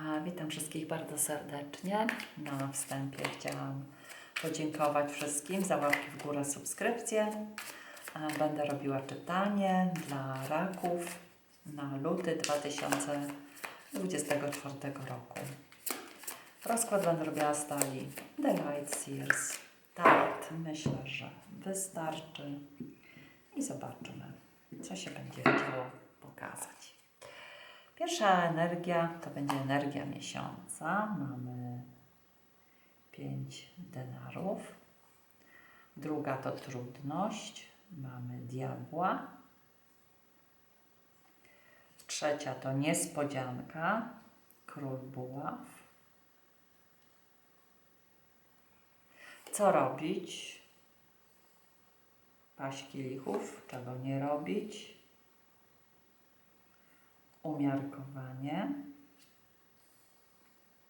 A, Witam wszystkich bardzo serdecznie. Na wstępie chciałam podziękować wszystkim za łapki w górę, subskrypcje. Będę robiła czytanie dla raków na luty 2024 roku. Rozkład będę robiła stali The Light Sears. Tart. Myślę, że wystarczy. I zobaczymy, co się będzie chciało pokazać. Pierwsza energia to będzie energia miesiąca. Mamy 5 denarów. Druga to trudność. Mamy diabła. Trzecia to niespodzianka. Król buław. Co robić? Paść kielichów, czego nie robić umiarkowanie,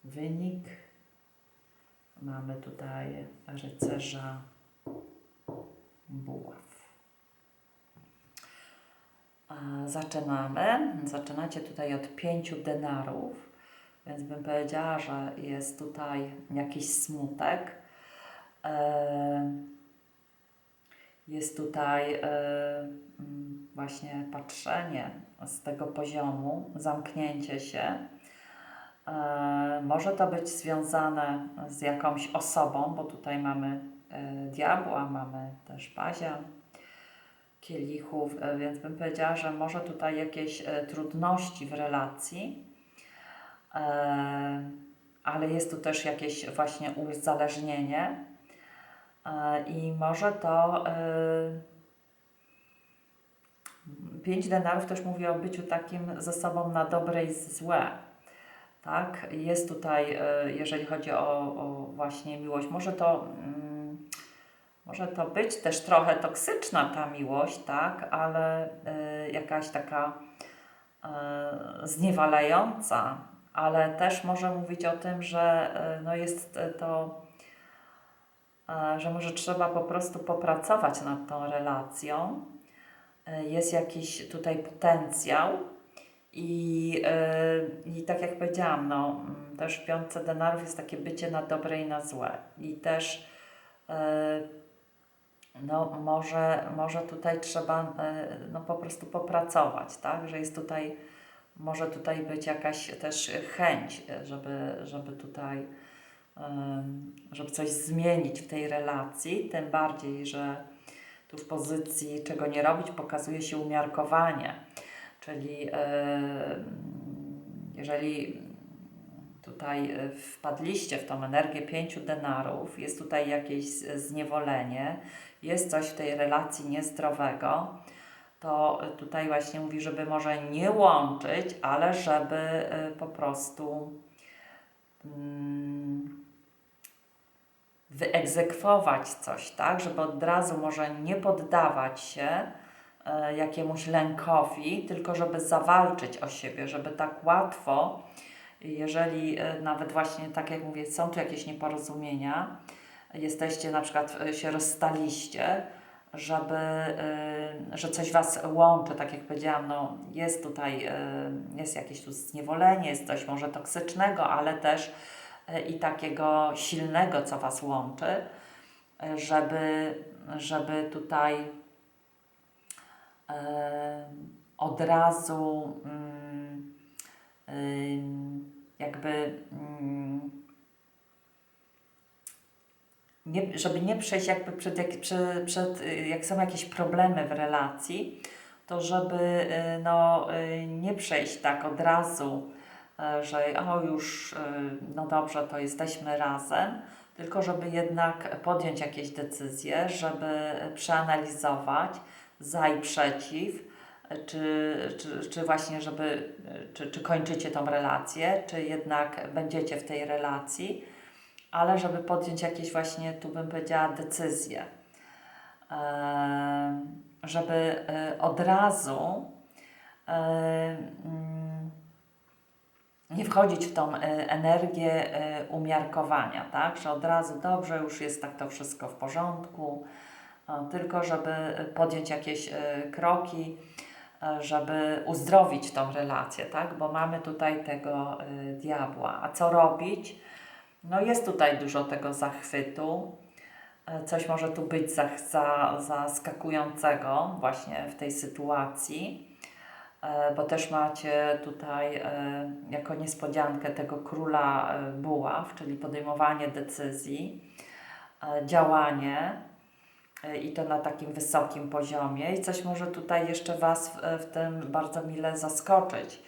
wynik. Mamy tutaj rycerza buław. Zaczynamy. Zaczynacie tutaj od pięciu denarów, więc bym powiedziała, że jest tutaj jakiś smutek. E, Jest tutaj e, mm, właśnie patrzenie z tego poziomu, zamknięcie się. E, Może to być związane z jakąś osobą, bo tutaj mamy e, diabła, mamy też pazia kielichów, więc bym powiedziała, że może tutaj jakieś trudności w relacji, ale jest tu też jakieś właśnie uzależnienie i może to e, Pięć denarów też mówi o byciu takim ze sobą na dobre i złe. Tak? Jest tutaj, e, jeżeli chodzi o, o właśnie miłość, może to, mm, może to być też trochę toksyczna ta miłość, tak? Ale e, jakaś taka e, zniewalająca, ale też może mówić o tym, że e, no jest to, e, że może trzeba po prostu popracować nad tą relacją. E, jest jakiś tutaj potencjał i, e, i tak jak powiedziałam, no, mm, też w piątce denarów jest takie bycie na dobre i na złe. I też e, no, może, może tutaj trzeba e, no, po prostu popracować, tak, że jest tutaj może tutaj być jakaś też chęć, e, żeby, żeby tutaj żeby coś zmienić w tej relacji, tym bardziej, że tu w pozycji czego nie robić pokazuje się umiarkowanie. Czyli jeżeli tutaj e, wpadliście w tą energię pięciu denarów, jest tutaj jakieś zniewolenie, jest coś w tej relacji niezdrowego, to tutaj właśnie mówi, żeby może nie łączyć, ale żeby e, po prostu mm, wyegzekwować coś, tak, żeby od razu może nie poddawać się e, jakiemuś lękowi, tylko żeby zawalczyć o siebie, żeby tak łatwo, jeżeli e, nawet właśnie tak jak mówię, są tu jakieś nieporozumienia, jesteście na przykład e, się rozstaliście, żeby, że coś Was łączy, tak jak powiedziałam, no jest tutaj, jest jakieś tu zniewolenie, jest coś może toksycznego, ale też i takiego silnego, co Was łączy, e, żeby, żeby tutaj e, od razu mm, jakby mm, nie, żeby nie przejść jakby przed, jak, przed, przed, jak są jakieś problemy w relacji, to żeby no, nie przejść tak od razu, że o już, y, no dobrze, to jesteśmy razem, tylko żeby jednak podjąć jakieś decyzje, żeby przeanalizować za i przeciw, y, czy, czy, czy właśnie, żeby, czy, czy kończycie tą relację, czy jednak będziecie w tej relacji ale żeby podjąć jakieś właśnie, tu bym powiedziała, decyzje. Żeby e, od razu e, wchodzić w tą e, energię e, umiarkowania, tak? Że od razu dobrze, już jest tak to wszystko w porządku, o, tylko żeby podjąć jakieś e, kroki, e, żeby uzdrowić tą relację, tak? Bo mamy tutaj tego diabła. A co robić? No jest tutaj dużo tego zachwytu. E, Coś może tu być za, za, zaskakującego właśnie w tej sytuacji, e, bo też macie tutaj e, jako niespodziankę tego króla e, buław, czyli podejmowanie decyzji, e, działanie e, i to na takim wysokim poziomie i coś może tutaj jeszcze Was w, tym bardzo mile zaskoczyć.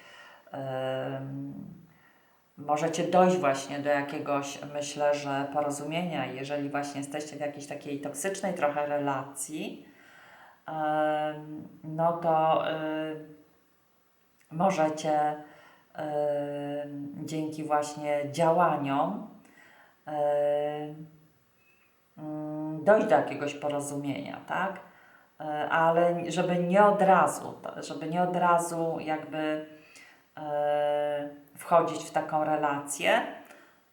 Możecie dojść właśnie do jakiegoś, myślę, że porozumienia, jeżeli właśnie jesteście w jakiejś takiej toksycznej trochę relacji, no to możecie em, dzięki właśnie działaniom em, mm, dojść do jakiegoś porozumienia, tak? E, Ale żeby nie od razu, żeby nie od razu jakby e, wchodzić w taką relację,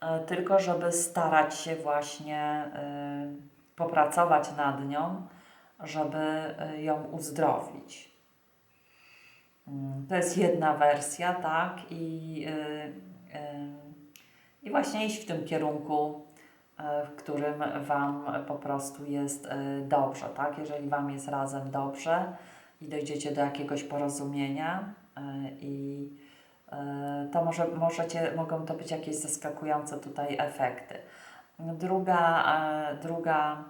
e, tylko żeby starać się właśnie e, popracować nad nią, żeby e, ją uzdrowić. Mm, To jest jedna wersja, tak? I, e, e, i właśnie iść w tym kierunku, e, w którym Wam po prostu jest dobrze, tak? Jeżeli Wam jest razem dobrze i dojdziecie do jakiegoś porozumienia i to może, możecie, mogą to być jakieś zaskakujące tutaj efekty. Druga, druga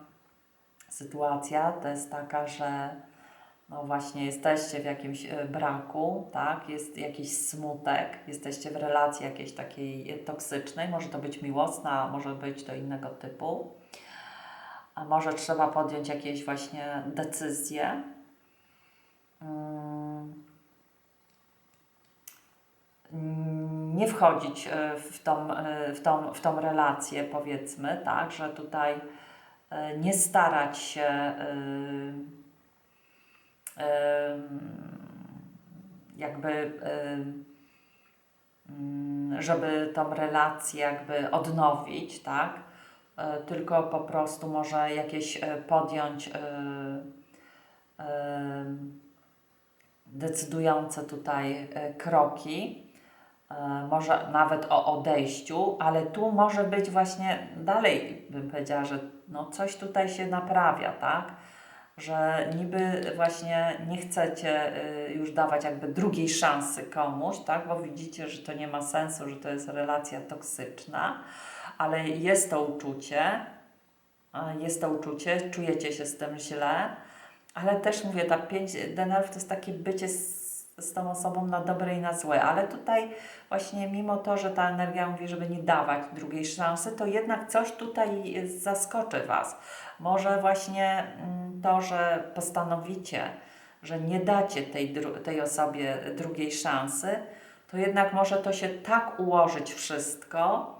sytuacja to jest taka, że no właśnie jesteście w jakimś e, braku, tak? Jest jakiś smutek, jesteście w relacji jakiejś takiej e, toksycznej, może to być miłosna, może być to innego typu. A może trzeba podjąć jakieś właśnie decyzje. Mm. Nie wchodzić e, w tą, w, tą, w tą relację, powiedzmy, tak, że tutaj nie starać się jakby mm, żeby tą relację jakby odnowić, tak? E, Tylko po prostu może jakieś e, podjąć e, decydujące tutaj kroki, może nawet o odejściu, ale tu może być właśnie dalej, bym powiedziała, że no coś tutaj się naprawia, tak? Że niby właśnie nie chcecie y, już dawać jakby drugiej szansy komuś, tak? Bo widzicie, że to nie ma sensu, że to jest relacja toksyczna, ale jest to uczucie, jest to uczucie, czujecie się z tym źle, ale też mówię, ta pięć denerw to jest takie bycie z, tą osobą na dobre i na złe, ale tutaj właśnie mimo to, że ta energia mówi, żeby nie dawać drugiej szansy, to jednak coś tutaj zaskoczy Was. Może właśnie mm, to, że postanowicie, że nie dacie tej, tej osobie drugiej szansy, to jednak może to się tak ułożyć wszystko,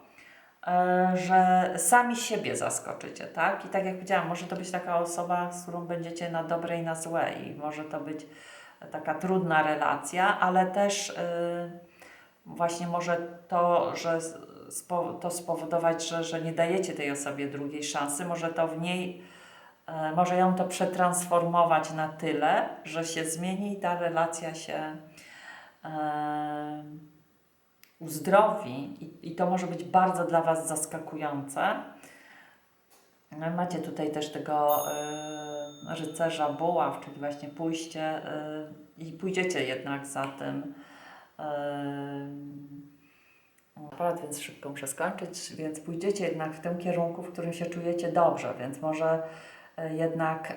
e, że sami siebie zaskoczycie, tak? I tak jak powiedziałam, może to być taka osoba, z którą będziecie na dobre i na złe i może to być taka trudna relacja, ale też y, właśnie może to, że to spowodować, że, że nie dajecie tej osobie drugiej szansy, może to w niej, e, może ją to przetransformować na tyle, że się zmieni i ta relacja się e, uzdrowi i, i to może być bardzo dla Was zaskakujące. No, Macie tutaj też tego y, rycerza buław, czyli właśnie pójście y, i pójdziecie jednak za tym. Y, aparat, więc szybko muszę skończyć, więc pójdziecie jednak w tym kierunku, w którym się czujecie dobrze, więc może y, jednak y,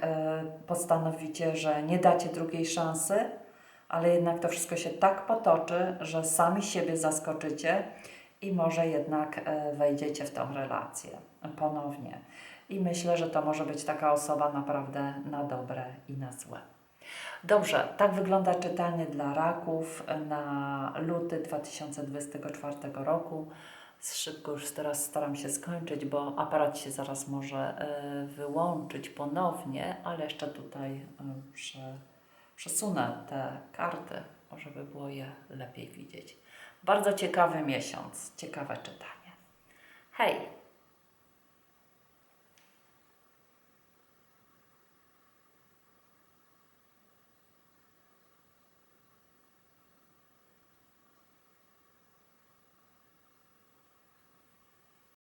postanowicie, że nie dacie drugiej szansy, ale jednak to wszystko się tak potoczy, że sami siebie zaskoczycie i może jednak e, wejdziecie w tą relację ponownie. I myślę, że to może być taka osoba naprawdę na dobre i na złe. Dobrze, tak wygląda czytanie dla raków na luty 2024 roku. Szybko już teraz staram się skończyć, bo aparat się zaraz może e, wyłączyć ponownie, ale jeszcze tutaj e, prze, przesunę te karty, żeby było je lepiej widzieć. Bardzo ciekawy miesiąc, ciekawe czytanie. Hej!